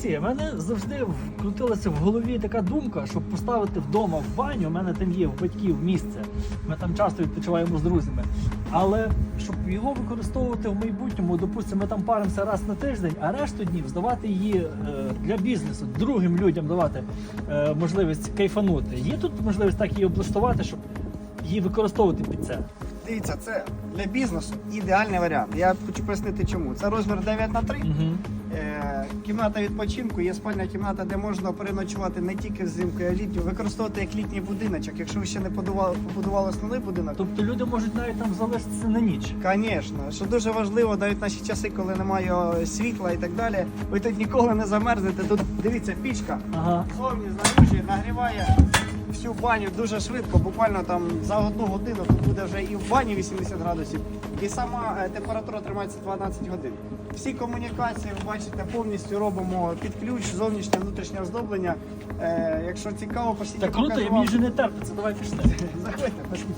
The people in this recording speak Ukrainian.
Олексій, у мене завжди вкрутилася в голові така думка, щоб поставити вдома в баню. У мене там є в батьків місце. Ми там часто відпочиваємо з друзями. Але щоб його використовувати в майбутньому, допустимо, ми там паримося раз на тиждень, а решту днів здавати її е, для бізнесу, другим людям давати е, можливість кайфанути. Є тут можливість так її облаштувати, щоб її використовувати під це. Дивіться, це для бізнесу ідеальний варіант. Я хочу пояснити чому. Це розмір 9 на 3 Угу. Е, кімната відпочинку, є спальня кімната, де можна переночувати не тільки взимку, а літню, використовувати як літній будиночок. Якщо ви ще не побудували, побудували основний будинок, Тобто люди можуть навіть там залишитися на ніч. Звісно, що дуже важливо, навіть наші часи, коли немає світла і так далі, ви тут ніколи не замерзнете. Тут дивіться, пічка Ага. зовні знаружі нагріває всю баню дуже швидко, буквально там за одну годину тут буде вже і в бані 80 градусів, і сама е, температура тримається 12 годин. Всі комунікації, ви бачите, повністю робимо під ключ, зовнішнє, внутрішнє оздоблення. Е, якщо цікаво, пошліть, Так круто, я мені вже не терпиться, давай пішли. Заходьте, пошліть.